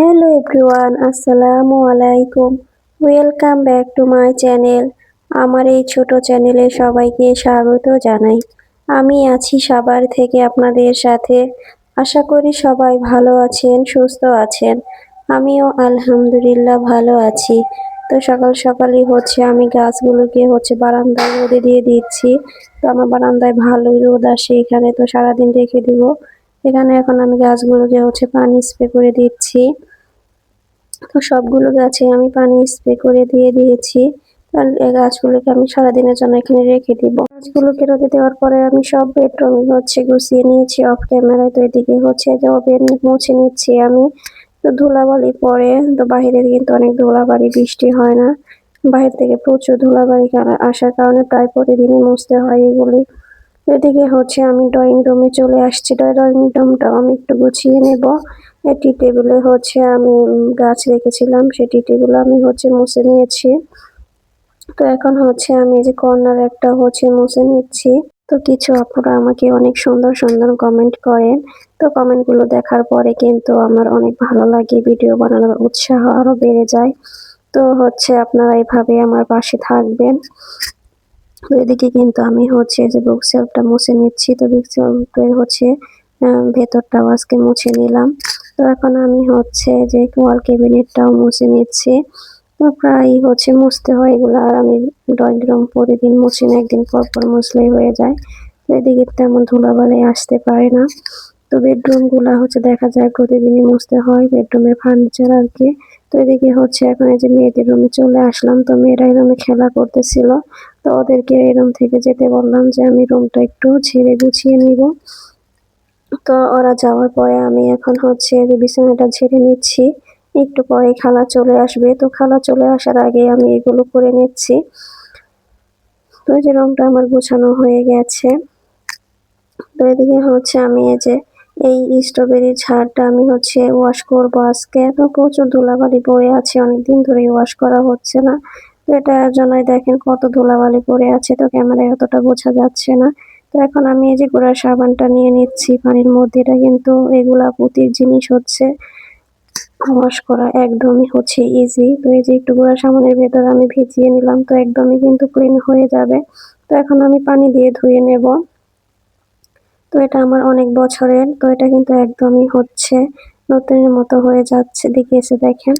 Hello everyone আসসালামু আলাইকুম welcome back to my channel আমার এই ছোট চ্যানেলে সবাইকে স্বাগত জানাই। আমি আছি সবার থেকে আপনাদের সাথে। আশা করি সবাই ভালো আছেন, সুস্থ আছেন। আমিও আলহামদুলিল্লাহ ভালো আছি। তো সকাল সকালই হচ্ছে আমি গাছগুলোকে হচ্ছে বারান্দায় রোদে দিয়ে দিচ্ছি। তো আমার বারান্দায় ভালোই রোদ আসে এখানে, তো সারাদিন রেখে দিব। এখানে এখন আমি গাছগুলোকে হচ্ছে পানি স্প্রে করে দিচ্ছি। তো সবগুলো গাছে আমি পানি স্প্রে করে দিয়ে দিয়েছি। আর এই গাছগুলোকে আমি সারাদিনের জন্য এখানে রেখে দিব। গাছগুলোকে রোদে দেওয়ার পরে আমি সব বেডরুমই হচ্ছে গুছিয়ে নিয়েছি অফ ক্যামেরায় তো এদিকে হচ্ছে যে ওভেন মুছে নিচ্ছি আমি। তো ধুলাবালি পরে তো বাইরে কিন্তু অনেক ধুলাবালি, বৃষ্টি হয় না। বাইরে থেকে প্রচুর ধুলাবালি আসার কারণে প্রায় প্রতিদিনই মুছতে হয় এগুলি। এদিকে হচ্ছে আমি ড্রয়িং রুমে চলে আসছি। ড্রয়িং রুমটাও আমি একটু গুছিয়ে নেব। এটি টেবিলে হচ্ছে আমি গাছ রেখেছিলাম। সেটি টেবিল আমি হচ্ছে মুছে নিয়েছি। তো এখন হচ্ছে আমি যে কর্নার একটা হচ্ছে মুছে নিচ্ছি। তো কিছু আপুরা আমাকে অনেক সুন্দর সুন্দর কমেন্ট করেন। তো কমেন্টগুলো দেখার পরে কিন্তু আমার অনেক ভালো লাগে। ভিডিও বানানোর উৎসাহ আরও বেড়ে যায়। তো হচ্ছে আপনারা এভাবে আমার পাশে থাকবেন। তো এদিকে কিন্তু আমি হচ্ছে যে বুক সেলফটা মুছে নিচ্ছি। তো বুক সেলফের হচ্ছে ভেতরটাও আজকে মুছে নিলাম। তো এখন আমি হচ্ছে যে ওয়াল ক্যাবিনেটটাও মুছে নিচ্ছি। তো প্রায় হচ্ছে মুছতে হয় এগুলো। আর আমি ড্রয়িং রুম প্রতিদিন মুছি না, একদিন পর পর মুছলেই হয়ে যায়। তো এদিকে তেমন ধুলাবালি আসতে পারে না। তো বেডরুমগুলা হচ্ছে দেখা যায় প্রতিদিনই মুছতে হয় বেডরুমের ফার্নিচার আর কি। তো এদিকে হচ্ছে এখন এই যে মেয়েদের রুমে চলে আসলাম। তো মেয়েরা এই রুমে খেলা করতেছিল। তো ওদেরকে রুম থেকে যেতে বললাম যে আমি রুমটা একটু ছেড়ে গুছিয়ে নিব। তো ওরা যাওয়ার পরে আমি এখন হচ্ছে বিছানাটা ঝেড়ে নিচ্ছি। একটু পরে খালা চলে আসবে। তো খালা চলে আসার আগে আমি এগুলো করে নিচ্ছি। তো যে রুমটা আমার গোছানো হয়ে গেছে। তো এদিকে হচ্ছে আমি এই যে এই স্ট্রবেরি ঝাড়টা আমি হচ্ছে ওয়াশ করব আজকে। তো প্রচুর ধুলাবালি পড়ে আছে। অনেকদিন ধরে ওয়াশ করা হচ্ছে না। তো এটার জন্যই দেখেন কত ধুলাবালি পড়ে আছে তো ক্যামেরায় অতটা বোঝা যাচ্ছে না। তো এখন আমি এই যে গুঁড়া সাবানটা নিয়ে নিচ্ছি, পানির মধ্যে। এটা কিন্তু এগুলা পুঁতির জিনিস হচ্ছে। ওয়াশ করা একদমই হচ্ছে ইজি তো এই যে একটু গুঁড়া সাবানের ভেতর আমি ভিজিয়ে নিলাম তো একদমই কিন্তু ক্লিন হয়ে যাবে। তো এখন আমি পানি দিয়ে ধুয়ে নেব। তো এটা আমার অনেক বছরের, তো এটা কিন্তু একদমই হচ্ছে, নতুনের মতো হয়ে যাচ্ছে। দিকে এসে দেখেন।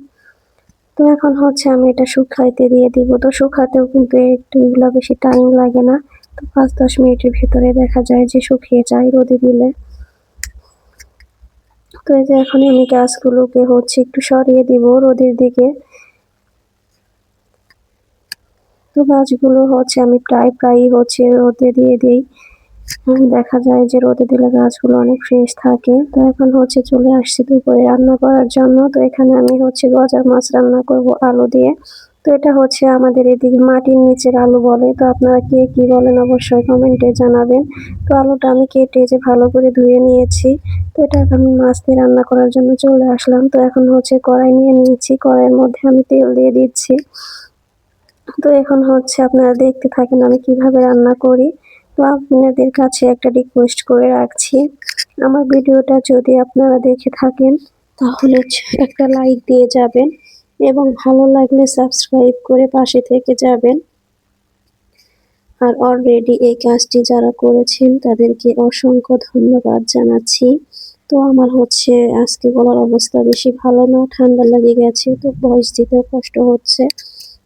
তো এখন হচ্ছে আমি এটা শুকাইতে দিয়ে দিব। তো শুকাতেও কিন্তু একটু এগুলো বেশি টাইম লাগে না। তো পাঁচ দশ মিনিটের ভিতরে দেখা যায় যে শুকিয়ে যায় রোদে দিলে। তো এই যে এখন আমি গাছগুলোকে হচ্ছে একটু সরিয়ে দিব রোদের দিকে। তো গাছগুলো হচ্ছে আমি প্রায় প্রায়ই হচ্ছে রোদে দিয়ে দিই। দেখা যায় যে রোদে দিলে গাছগুলো অনেক ফ্রেশ থাকে। তো এখন হচ্ছে চলে আসছি দুপুরে রান্না করার জন্য। তো এখানে আমি হচ্ছে গজার মাছ রান্না করব আলু দিয়ে। তো এটা হচ্ছে আমাদের এদিকে মাটির নিচের আলু বলে। তো আপনারা কে কি বলেন অবশ্যই কমেন্টে জানাবেন। তো আলুটা আমি কেটে যে ভালো করে ধুয়ে নিয়েছি। তো এটা এখন মাছ দিয়ে রান্না করার জন্য চলে আসলাম। তো এখন হচ্ছে কড়াই নিয়ে নিয়েছি। কড়াইয়ের মধ্যে আমি তেল দিয়ে দিচ্ছি। তো এখন হচ্ছে আপনারা দেখতে থাকেন আমি কীভাবে রান্না করি। তো আপনাদের কাছে একটা রিকোয়েস্ট করে রাখছি। আমার ভিডিওটা যদি আপনারা দেখে থাকেন, তাহলে একটা লাইক দিয়ে যাবেন এবং ভালো লাগলে সাবস্ক্রাইব করে পাশে থেকে যাবেন। আর অলরেডি এই কাজটি যারা করেছেন, তাদেরকে অসংখ্য ধন্যবাদ জানাচ্ছি। তো আমার হচ্ছে, আজকে বলার অবস্থা বেশি ভালো না, ঠান্ডা লেগে গেছে, তো ভয়েস দিতেও কষ্ট হচ্ছে।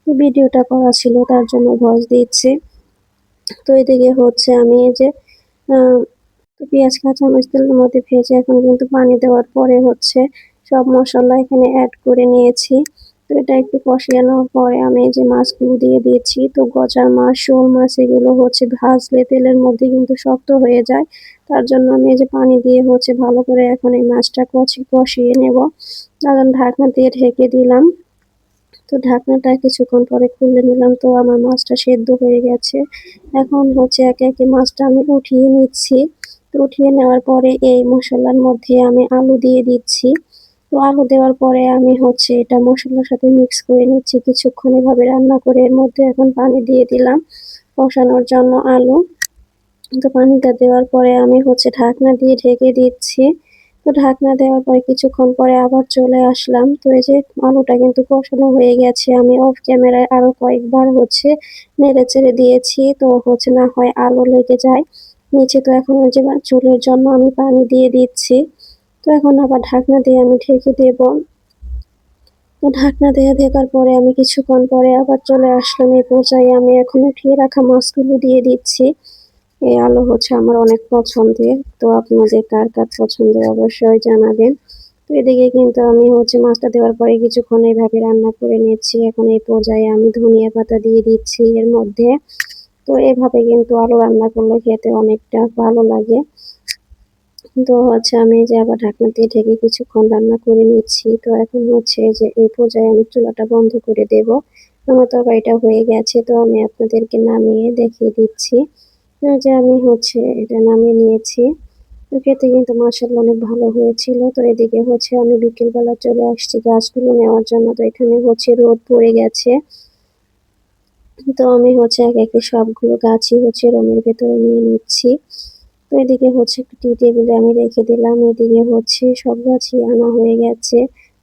তো ভিডিওটা করা ছিল, তার জন্য ভয়েস দিচ্ছি। তো এদিকে হচ্ছে আমি এই যে পেঁয়াজ কাঁচামরিচ তেলের মধ্যে ভেজে এখন কিন্তু পানি দেওয়ার পরে হচ্ছে সব মশলা এখানে অ্যাড করে নিয়েছি। তো এটা একটু কষিয়ে নেওয়ার পরে আমি যে মাছগুলো দিয়ে দিয়েছি, তো গজার মাছ, শোল মাছ এগুলো হচ্ছে ভাজলে তেলের মধ্যে কিন্তু শক্ত হয়ে যায়। তার জন্য আমি এই যে পানি দিয়ে হচ্ছে ভালো করে এখন এই মাছটা কষি কষিয়ে নেব। ঢাকনা দিয়ে ঢেকে দিলাম। তো ঢাকনাটা কিছুক্ষণ পরে খুলে নিলাম। তো আমার মাছটা সেদ্ধ হয়ে গেছে। এখন হচ্ছে একে একে মাছটা আমি উঠিয়ে নিচ্ছি। তো উঠিয়ে নেওয়ার পরে এই মশলার মধ্যে আমি আলু দিয়ে দিচ্ছি। তো আলু দেওয়ার পরে আমি হচ্ছে এটা মশলার সাথে মিক্স করে নিচ্ছি। কিছুক্ষণ এভাবে রান্না করে এর মধ্যে এখন পানি দিয়ে দিলাম কষানোর জন্য আলু। তো পানিটা দেওয়ার পরে আমি হচ্ছে ঢাকনা দিয়ে ঢেকে দিচ্ছি। তো ঢাকনা দেওয়ার পরে কিছুক্ষণ পরে আবার চলে আসলাম। তো এই যে আলুটা কিন্তু কষানো হয়ে গেছে। আমি অফ ক্যামেরায় আরও কয়েকবার হচ্ছে নেড়ে চেড়ে দিয়েছি। তো হচ্ছে না হয় আলু লেগে যায়। নিচে তো এখন যে চুলের জন্য আমি পানি দিয়ে দিচ্ছি। তো এখন আবার ঢাকনা দিয়ে আমি ঢেকে দেব। তো ঢাকনা দিয়ে দেওয়ার পরে আমি কিছুক্ষণ পরে আবার চলে আসলাম। এই পর্যায়ে আমি এখন উঠিয়ে রাখা মাছগুলো দিয়ে দিচ্ছি। এই আলু হচ্ছে আমার অনেক পছন্দের। তো আপনাদের কার কার পছন্দের অবশ্যই জানাবেন। তো এদিকে কিন্তু আমি হচ্ছে মাছটা দেওয়ার পরে কিছুক্ষণ এইভাবে রান্না করে নিচ্ছি। এখন এই পর্যায়ে আমি ধনিয়া পাতা দিয়ে দিচ্ছি এর মধ্যে। তো এভাবে কিন্তু আলু রান্না করলে খেতে অনেকটা ভালো লাগে। তো হচ্ছে আমি যে আবার ঢাকনা দিয়ে ঢেকে কিছুক্ষণ রান্না করে নিচ্ছি। তো এখন হচ্ছে যে এই পর্যায়ে আমি চুলাটা বন্ধ করে দেব। আমার তরকারিটা হয়ে গেছে, তো আমি আপনাদেরকে নামিয়ে দেখিয়ে দিচ্ছি। যে আমি হচ্ছে এটা নামিয়ে নিয়েছি। তো খেতে কিন্তু মাসাল্লা অনেক ভালো হয়েছিল। তো এদিকে হচ্ছে আমি বিকেলবেলা চলে আসছি গাছগুলো নেওয়ার জন্য। তো এখানে হচ্ছে রোদ পড়ে গেছে। তো আমি হচ্ছে এক একে সবগুলো গাছই হচ্ছে রোমের ভেতরে নিয়ে নিচ্ছি। তো এদিকে হচ্ছে টি টেবিলে আমি রেখে দিলাম। এদিকে হচ্ছে সব গাছই আনা হয়ে গেছে।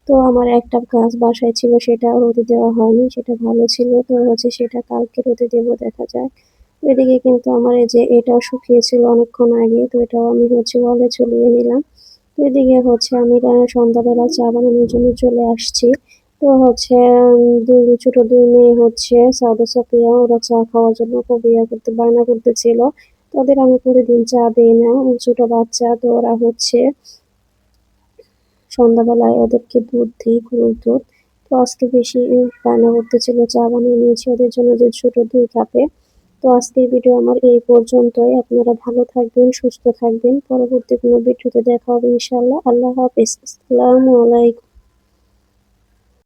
তো আমার একটা গাছ বাসায় ছিল, সেটা রোদে দেওয়া হয়নি, সেটা ভালো ছিল। তো হচ্ছে সেটা কালকে রোদে দেবো, দেখা যায় এদিকে কিন্তু আমার এই যে এটাও শুকিয়েছিল অনেকক্ষণ আগে, তো এটাও আমি হচ্ছে ওয়ালে চলিয়ে নিলাম। তো এদিকে হচ্ছে আমি সন্ধ্যাবেলা চা বানানোর জন্য চলে আসছি। তো হচ্ছে দুই ছোট দুই মেয়ে হচ্ছে সাউদা সাফিয়া ওরা চা খাওয়ার জন্য খুব ইয়া করতে, বায়না করতেছিল। ওদের আমি প্রতিদিন চা দিই না ছোট বাচ্চা, তো ওরা হচ্ছে সন্ধ্যাবেলায় ওদেরকে দুধ দিই, গরুর দুধ। তো আজকে বেশি বায়না করতেছিল, চা বানিয়ে নিয়েছি ওদের জন্য যে ছোট দুই কাপে। তো আজকের ভিডিও আমার এই পর্যন্তই। আপনারা ভালো থাকবেন, সুস্থ থাকবেন। পরবর্তী কোনো ভিডিওতে দেখা হবে ইনশাল্লাহ আল্লাহ হাফিজ। আসসালামু আলাইকুম।